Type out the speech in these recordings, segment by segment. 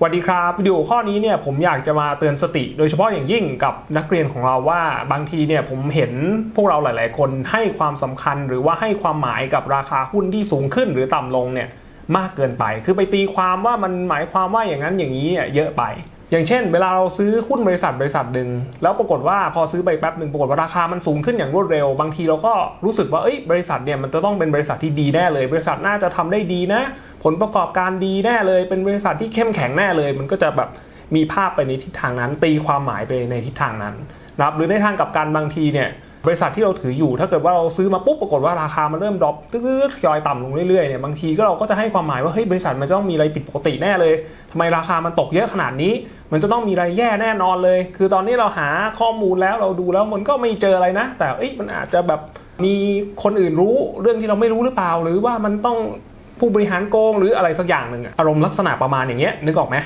สวัสดีครับวิดีโอข้อนี้เนี่ยผมอยากจะมาเตือนสติ โดยเฉพาะอย่างยิ่งกับนักเรียนของเราว่าบางทีเนี่ยผมเห็นพวกเราหลาย ๆ คนให้ความสำคัญหรือว่าให้ความหมายกับราคาหุ้นที่สูงขึ้นหรือต่ำลงเนี่ยมากเกินไป คือไปตีความว่ามันหมายความว่าอย่างนั้นอย่างนี้เนี่ยเยอะไป อย่างเช่น เวลาเราซื้อหุ้นบริษัทบริษัทหนึ่งแล้วปรากฏว่าพอซื้อไปแป๊บหนึ่งปรากฏว่าราคามันสูงขึ้นอย่างรวดเร็ว บางทีเราก็รู้สึกว่าเอ้ยบริษัทเนี่ยมันจะต้องเป็นบริษัทที่ดีแน่เลย บริษัทน่าจะทำได้ดีนะ ผลประกอบการดีแน่เลย เป็นบริษัทที่เข้มแข็งแน่เลย มันก็จะแบบมีภาพไปในทิศทางนั้น ตีความหมายไปในทิศทางนั้นนะครับหรือในทางกลับกันบางทีเนี่ย บริษัทที่เราถืออยู่ ถ้าเกิดว่าเราซื้อมาปุ๊บปรากฏว่าราคามันเริ่มดรอปตื้อๆทยอยต่ำลงเรื่อยๆเนี่ยบางทีก็เราก็จะให้ความหมายว่าเฮ้ยบริษัทมันจะต้องมีอะไรผิดปกติแน่เลยทำไมราคามันตกเยอะขนาดนี้ มันจะต้องมีอะไรแย่แน่นอนเลย คือตอนนี้เราหาข้อมูลแล้วเราดูแล้วมันก็ไม่เจออะไรนะ แต่เอ้ยมันอาจจะแบบมีคนอื่นรู้เรื่องที่เราไม่รู้หรือเปล่า หรือว่ามันต้องผู้บริหารโกงหรืออะไรสักอย่างหนึ่งอะอารมณ์ลักษณะประมาณอย่างเงี้ยนึกออกไหม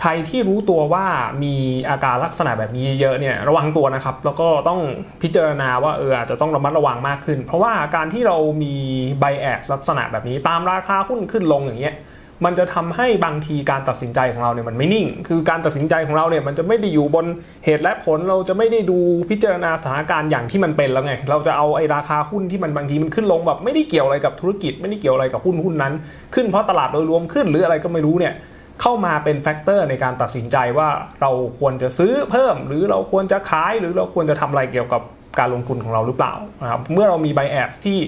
ใครที่รู้ตัวว่ามีอาการลักษณะแบบนี้เยอะเนี่ยระวังตัวนะครับ แล้วก็ต้องพิจารณาว่าเอออาจจะต้องระมัดระวังมากขึ้น เพราะว่าการที่เรามีไบแอสลักษณะแบบนี้ตามราคาหุ้นขึ้นลงอย่างเงี้ยมันจะทำให้บางทีการตัดสินใจของเราเนี่ยมันไม่นิ่ง คือการตัดสินใจของเราเนี่ยมันจะไม่ได้อยู่บนเหตุและผล เราจะไม่ได้ดูพิจารณาสถานการณ์อย่างที่มันเป็นแล้วไง เราจะเอาไอ้ราคาหุ้นที่มันบางทีมันขึ้นลงแบบไม่ได้เกี่ยวอะไรกับธุรกิจ ไม่ได้เกี่ยวอะไรกับหุ้นหุ้นนั้น ขึ้นเพราะตลาดโดยรวมขึ้นหรืออะไรก็ไม่รู้เนี่ย เข้ามาเป็นแฟกเตอร์ในการตัดสินใจว่าเราควรจะซื้อเพิ่ม หรือเราควรจะขาย หรือเราควรจะทำอะไรเกี่ยวกับการลงทุนของเราหรือเปล่านะครับเมื่อเรามี bias ที่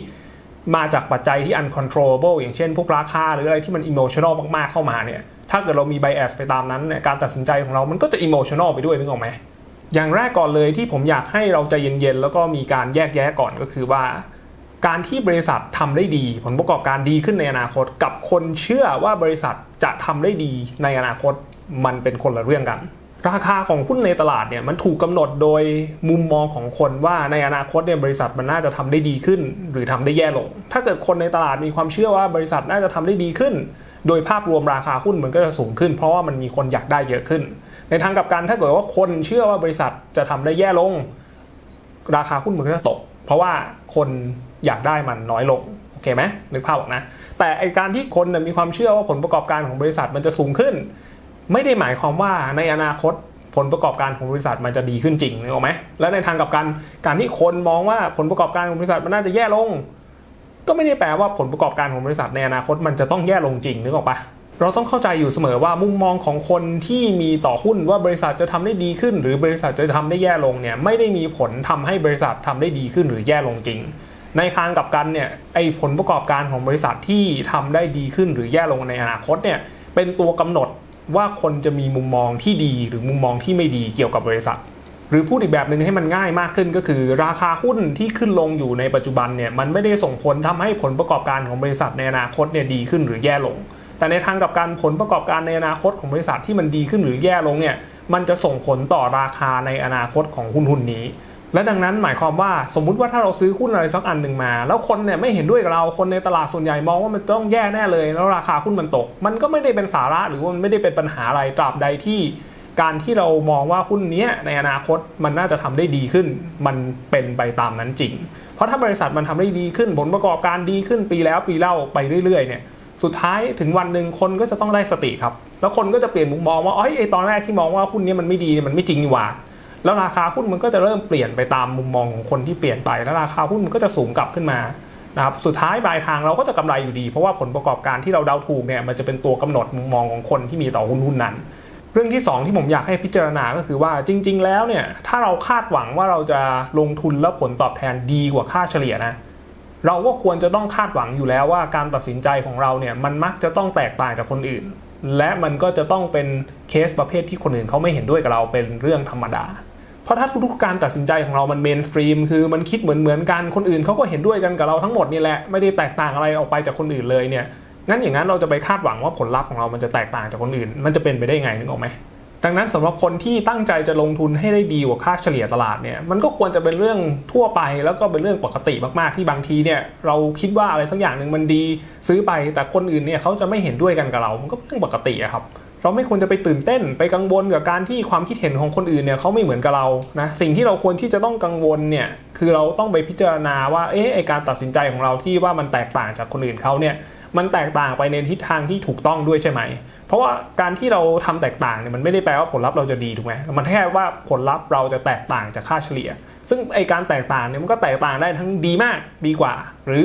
มาจากปัจจัยที่ uncontrollable อย่างเช่น พวกราคาหรืออะไรที่มัน emotional มากๆเข้ามาเนี่ยถ้าเกิดเรามี bias ไปตามนั้นเนี่ยการตัดสินใจของเรามันก็จะ emotional ไปด้วยนึกออกไหมอย่างแรกก่อนเลยที่ผมอยากให้เราใจเย็นๆ แล้วก็มีการแยกแยะก่อนก็คือว่า การที่บริษัททำได้ดี ผลประกอบการดีขึ้นในอนาคตกับคนเชื่อว่าบริษัท จะทำได้ดีในอนาคตมันเป็นคนละเรื่องกัน ราคาของหุ้นในตลาดเนี่ยมันถูกกำหนดโดยมุมมองของคนว่าในอนาคตเนี่ยบริษัทมันน่าจะทำได้ดีขึ้น หรือทำได้แย่ลง ถ้าเกิดคนในตลาดมีความเชื่อว่าบริษัทน่าจะทำได้ดีขึ้น โดยภาพรวมราคาหุ้นมันก็จะสูงขึ้น เพราะว่ามันมีคนอยากได้เยอะขึ้น ในทางกลับกันถ้าเกิดว่าคนเชื่อว่าบริษัทจะทำได้แย่ลง ราคาหุ้นมันก็จะตก เพราะว่าคนอยากได้มันน้อยลง อเคไหมนึกภาพออกนะ แต่ไอการที่คนมีความเชื่อว่าผลประกอบการของบริษัทมันจะสูงขึ้น ไม่ได้หมายความว่าในอนาคตผลประกอบการของบริษัทมันจะดีขึ้นจริงนึกออกไหมและในทางกลับกันการที่คนมองว่าผลประกอบการของบริษัทมันน่าจะแย่ลง ก็ไม่ได้แปลว่าผลประกอบการของบริษัทในอนาคตมันจะต้องแย่ลงจริงนึกออกปะเราต้องเข้าใจอยู่เสมอว่ามุมมองของคนที่มีต่อหุ้นว่าบริษัทจะทำได้ดีขึ้น หรือบริษัทจะทำได้แย่ลงเนี่ยไม่ได้มีผลทำให้บริษัททำได้ดีขึ้นหรือแย่ลงจริง ในทางกับกันเนี่ยไอผลประกอบการของบริษัทที่ทำได้ดีขึ้นหรือแย่ลงในอนาคตเนี่ยเป็นตัวกำหนดว่าคนจะมีมุมมองที่ดีหรือมุมมองที่ไม่ดีเกี่ยวกับบริษัท หรือพูดอีกแบบหนึ่งให้มันง่ายมากขึ้นก็คือ ราคาหุ้นที่ขึ้นลงอยู่ในปัจจุบันเนี่ยมันไม่ได้ส่งผลทำให้ผลประกอบการของบริษัทในอนาคตเนี่ยดีขึ้นหรือแย่ลง แต่ในทางกับกันผลประกอบการในอนาคตของบริษัทที่มันดีขึ้นหรือแย่ลงเนี่ยมันจะส่งผลต่อราคาในอนาคตของหุ้นหุ้นนี้ และดังนั้นหมายความว่าสมมุติว่าถ้าเราซื้อหุ้นอะไรสักอันหนึ่งมา แล้วคนเนี่ยไม่เห็นด้วยกับเราคนในตลาดส่วนใหญ่มองว่ามันต้องแย่แน่เลย แล้วราคาหุ้นมันตก มันก็ไม่ได้เป็นสาระหรือว่ามันไม่ได้เป็นปัญหาอะไรตราบใดที่การที่เรามองว่าหุ้นนี้ในอนาคตมันน่าจะทำได้ดีขึ้น มันเป็นไปตามนั้นจริง เพราะถ้าบริษัทมันทำได้ดีขึ้น ผลประกอบการดีขึ้นปีแล้วปีเล่าไปเรื่อยๆเนี่ยสุดท้ายถึงวันหนึ่งคนก็จะต้องได้สติครับ แล้วคนก็จะเปลี่ยนมุมมองว่าอ๋อไอตอนแรกที่มองว่าหุ้นนี้มันไม่ดีมันไม่จริงนี่หว่า แล้วราคาหุ้นมันก็จะเริ่มเปลี่ยนไปตามมุมมองของคนที่เปลี่ยนไป แล้วราคาหุ้นมันก็จะสูงกลับขึ้นมานะครับสุดท้ายปลายทางเราก็จะกำไรอยู่ดี เพราะว่าผลประกอบการที่เราเดาถูกเนี่ยมันจะเป็นตัวกำหนดมุมมองของคนที่มีต่อหุ้นหุ้นนั้น เรื่องที่ 2 ที่ผมอยากให้พิจารณาก็คือว่าจริง ๆ แล้วเนี่ยถ้าเราคาดหวังว่าเราจะลงทุนแล้วผลตอบแทนดีกว่าค่าเฉลี่ยนะเราก็ควรจะต้องคาดหวังอยู่แล้วว่าการตัดสินใจของเราเนี่ยมันมักจะต้องแตกต่างจากคนอื่น และมันก็จะต้องเป็นเคสประเภทที่คนอื่นเขาไม่เห็นด้วยกับเราเป็นเรื่องธรรมดา ราะถ้าทุกๆการตัดสินใจของเรามันเมนสตรีมคือมันคิดเหมือนเหมือนกันคนอื่นเขาก็เห็นด้วยกันกับเราทั้งหมดนี่แหละไม่ได้แตกต่างอะไรออกไปจากคนอื่นเลยเนี่ยงั้นอย่างนั้นเราจะไปคาดหวังว่าผลลัพธ์ของเรามันจะแตกต่างจากคนอื่น มันจะเป็นไปได้ไงนึกออกไหมดังนั้นสำหรับคนที่ตั้งใจจะลงทุนให้ได้ดีกว่าค่าเฉลี่ยตลาดเนี่ยมันก็ควรจะเป็นเรื่องทั่วไปแล้วก็เป็นเรื่องปกติมากๆที่บางทีเนี่ยเราคิดว่าอะไรสักอย่างหนึ่งมันดีซื้อไปแต่คนอื่นเนี่ยเขาจะไม่เห็นด้วยกันกับเรา มันก็เป็นเรื่องปกติครับ เราไม่ควรจะไปตื่นเต้นไปกังวลกับการที่ความคิดเห็นของคนอื่นเนี่ยเขาไม่เหมือนกับเรานะสิ่งที่เราควรที่จะต้องกังวลเนี่ยคือเราต้องไปพิจารณาว่าเอ๊ะไอการตัดสินใจของเราที่ว่ามันแตกต่างจากคนอื่นเขาเนี่ยมันแตกต่างไปในทิศทางที่ถูกต้องด้วยใช่ไหม เพราะว่าการที่เราทำแตกต่างเนี่ยมันไม่ได้แปลว่าผลลัพธ์เราจะดีถูกไหมมันแค่ว่าผลลัพธ์เราจะแตกต่างจากค่าเฉลี่ย ซึ่งไอการแตกต่างเนี่ยมันก็แตกต่างได้ทั้งดีมากดีกว่า หรือ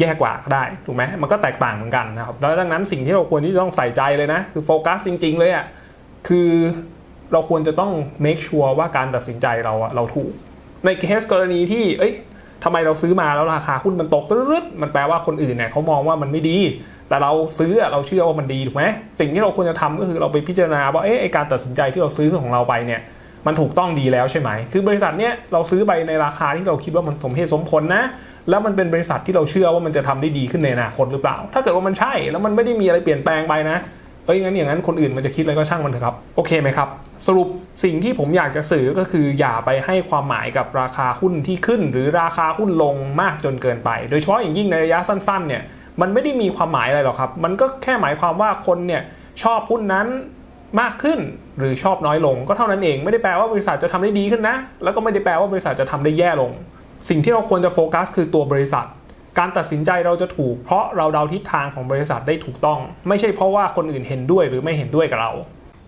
แย่กว่าก็ได้ถูกไหมมันก็แตกต่างเหมือนกันนะครับแล้วดังนั้นสิ่งที่เราควรที่จะต้องใส่ใจเลยนะ คือโฟกัสจริง ๆ เลยอะ่ะคือเราควรจะต้อง make sure ว่าการตัดสินใจเราอะเราถูก ในเคสกรณีที่ เอ้ยทำไมเราซื้อมาแล้วราคาหุ้นมันตกตึ๊ดมันแปลว่าคนอื่นเนี่ยเขามองว่ามันไม่ดี แต่เราซื้อเราเชื่อว่ามันดีถูกไหมสิ่งที่เราควรจะทำก็คือเราไปพิจารณาว่าเอ๊ะการตัดสินใจที่เราซื้อของเราไปเนี่ย มันถูกต้องดีแล้วใช่ไหม คือบริษัทเนี้ยเราซื้อไปในราคาที่เราคิดว่ามันสมเหตุสมผลนะ แล้วมันเป็นบริษัทที่เราเชื่อว่ามันจะทำได้ดีขึ้นในอนาคตหรือเปล่า ถ้าเกิดว่ามันใช่ แล้วมันไม่ได้มีอะไรเปลี่ยนแปลงไปนะ เอ้ยงั้นอย่างนั้นคนอื่นมันจะคิดอะไรก็ช่างมันเถอะครับ โอเคไหมครับ สรุปสิ่งที่ผมอยากจะสื่อก็คืออย่าไปให้ความหมายกับราคาหุ้นที่ขึ้น หรือราคาหุ้นลงมากจนเกินไป โดยเฉพาะอย่างยิ่งในระยะสั้นๆเนี่ย มันไม่ได้มีความหมายอะไรหรอกครับ มันก็แค่หมายความว่าคนเนี่ยชอบหุ้นนั้น มากขึ้นหรือชอบน้อยลง ก็เท่านั้นเองไม่ได้แปลว่าบริษัทจะทำได้ดีขึ้นนะ แล้วก็ไม่ได้แปลว่าบริษัทจะทำได้แย่ลง สิ่งที่เราควรจะโฟกัส คือตัวบริษัท การตัดสินใจเราจะถูกเพราะเราเดาทิศทางของบริษัทได้ถูกต้อง ไม่ใช่เพราะว่าคนอื่นเห็นด้วยหรือไม่เห็นด้วยกับเรา